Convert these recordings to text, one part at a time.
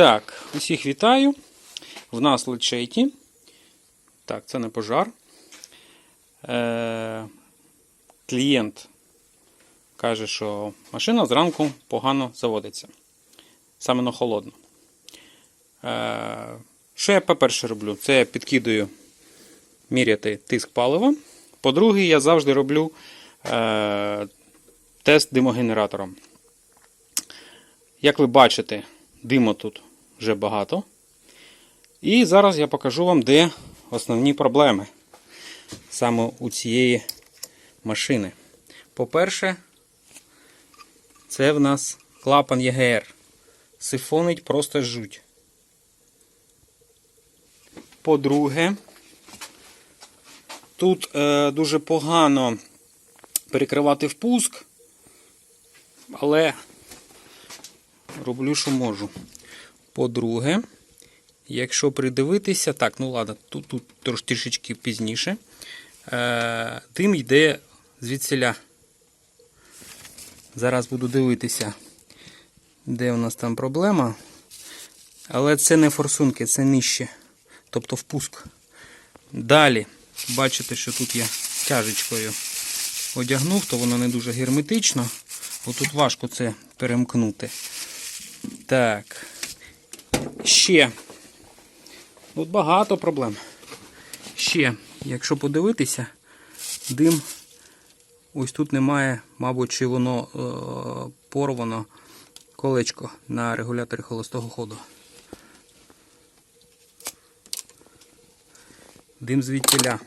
Так, усіх вітаю. В нас лечеті. Так, це не пожар. Е, клієнт каже, що машина зранку погано заводиться. Саме на холодно. Е, що я по-перше роблю? Це я підкидаю міряти тиск палива. По-друге, я завжди роблю е, тест димогенератором. Як ви бачите, диму тут вже багато. І зараз я покажу вам, де основні проблеми саме у цієї машини. По-перше, це в нас клапан ЄГР. Сифонить просто жуть. По-друге, тут е, дуже погано перекривати впуск, але роблю, що можу. По-друге, якщо придивитися, так, ну ладно, тут, тут трішечки пізніше. Е, дим йде звідсіля. Зараз буду дивитися, де у нас там проблема. Але це не форсунки, це нижче. Тобто впуск. Далі, бачите, що тут я тяжечкою одягнув, то воно не дуже герметично. Отут важко це перемкнути. Так. Ще. Тут багато проблем. Ще, якщо подивитися, дим. Ось тут немає, мабуть, чи воно е, порвано колечко на регуляторі холостого ходу. Дим звідтіля.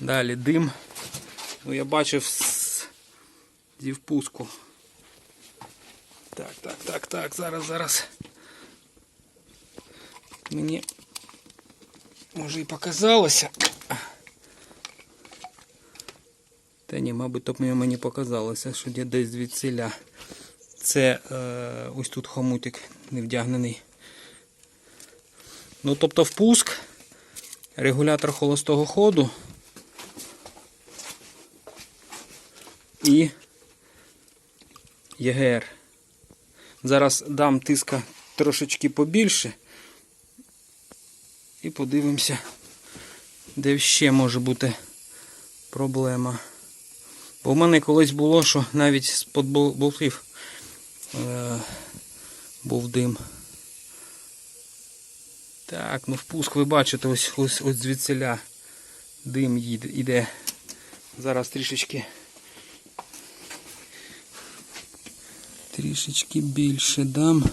Далі дим. Ну, я бачив зі впуску. Так, так, так, так, зараз, зараз. Мені може і показалося. Та ні, мабуть, то мені показалося, що я десь звідсиля. Це е, ось тут хомутик не вдягнений. Ну, тобто впуск, регулятор холостого ходу і ЄГР. Зараз дам тиска трошечки побільше. І подивимося, де ще може бути проблема. Бо в мене колись було, що навіть з-под болтів е, був дим. Так, ну впуск ви бачите, ось ось ось звідсиля дим їде, іде. Зараз трішечки. Трішечки більше дам.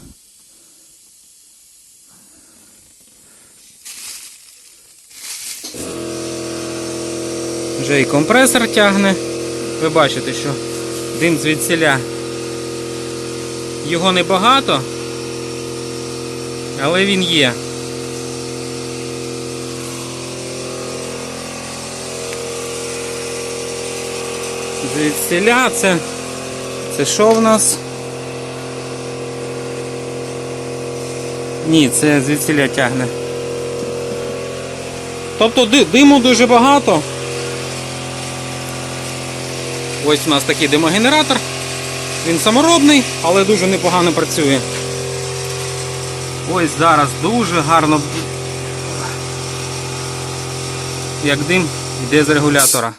Вже і компресор тягне. Ви бачите, що дим звідсіля. Його небагато, але він є. Звідсіля це. Це що в нас? Ні, це звідсіля тягне. Тобто диму дуже багато. Ось у нас такий димогенератор. Він саморобний, але дуже непогано працює. Ось зараз дуже гарно, як дим йде з регулятора.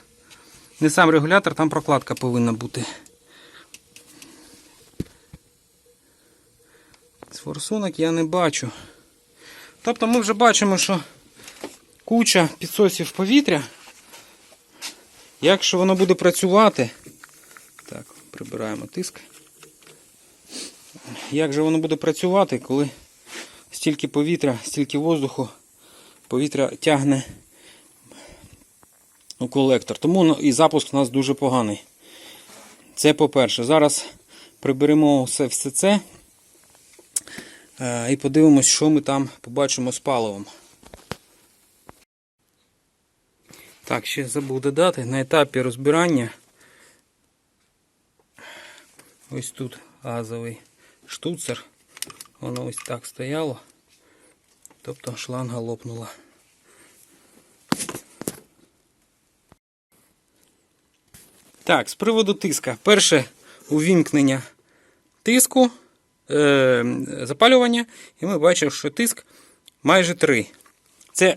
Не сам регулятор, там прокладка повинна бути. Форсунок я не бачу. Тобто ми вже бачимо, що куча підсосів повітря. Якщо воно буде працювати, так, прибираємо тиск. Як же воно буде працювати, коли стільки повітря, стільки воздуху, повітря тягне у колектор. Тому ну, і запуск у нас дуже поганий. Це по-перше. Зараз приберемо все, все це е, і подивимось, що ми там побачимо з паливом. Так, ще забув додати, на етапі розбирання ось тут газовий штуцер. Воно ось так стояло. Тобто шланга лопнула. Так, з приводу тиска. Перше увімкнення тиску е, запалювання, і ми бачимо, що тиск майже 3. Це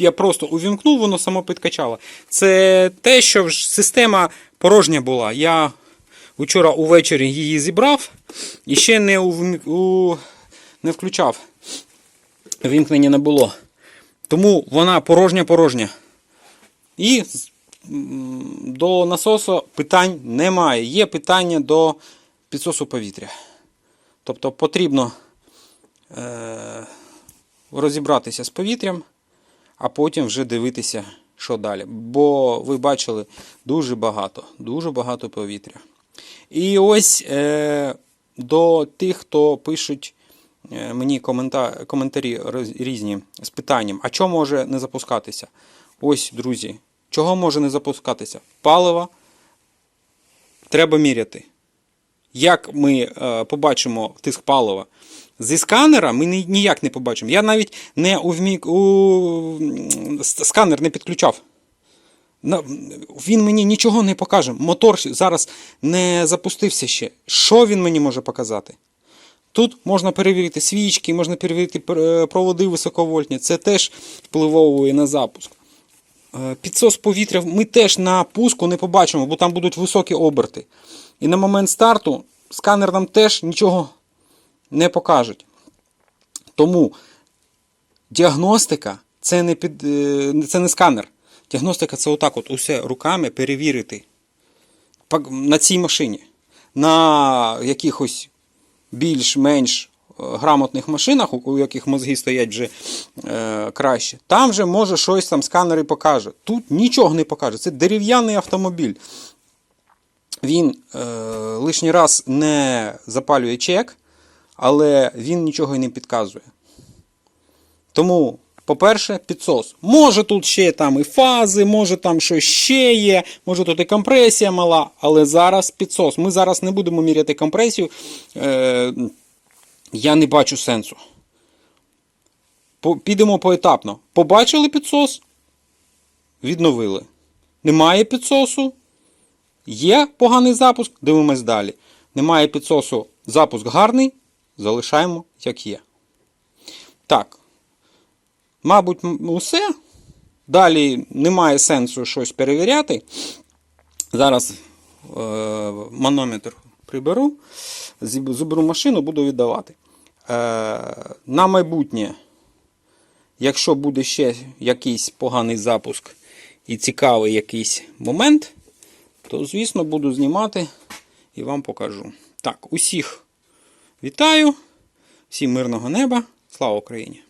я просто увімкнув, воно само підкачало. Це те, що система порожня була. Я вчора увечері її зібрав і ще не, увм- у, не включав. Вімкнення не було. Тому вона порожня-порожня. І до насосу питань немає. Є питання до підсосу повітря. Тобто потрібно е, розібратися з повітрям, а потім вже дивитися, що далі. Бо ви бачили дуже багато, дуже багато повітря. І ось е, до тих, хто пишуть е, мені комента, коментарі різні з питанням, а що може не запускатися? Ось, друзі, чого може не запускатися? Паливо треба міряти. Як ми е, побачимо тиск палива зі сканера, ми ніяк не побачимо. Я навіть не у, вмік, у сканер не підключав. Він мені нічого не покаже. Мотор зараз не запустився ще. Що він мені може показати? Тут можна перевірити свічки, можна перевірити е, проводи високовольтні. Це теж впливовує на запуск. Е, Підсос повітря ми теж на пуску не побачимо, бо там будуть високі оберти. І на момент старту сканер нам теж нічого не покаже. Тому діагностика це не, під, е, це не сканер. Діагностика це отак от усе руками перевірити на цій машині. На якихось більш-менш е, грамотних машинах, у- яких мозги стоять вже е, краще, там вже може щось там сканер і покаже. Тут нічого не покаже. Це дерев'яний автомобіль. Він е, лишній раз не запалює чек, але він нічого і не підказує. Тому, по-перше, підсос. Може тут ще там і фази, може там щось ще є, може тут і компресія мала, але зараз підсос. Ми зараз не будемо міряти компресію. Е, я не бачу сенсу. Підемо поетапно. Побачили підсос? Відновили. Немає підсосу? Є поганий запуск, дивимось далі. Немає підсосу, запуск гарний, залишаємо як є. Так. Мабуть, усе. Далі немає сенсу щось перевіряти. Зараз е, манометр приберу, заберу машину, буду віддавати. Е, на майбутнє, якщо буде ще якийсь поганий запуск і цікавий якийсь момент, то, звісно, буду знімати і вам покажу. Так, усіх вітаю, всім мирного неба, слава Україні!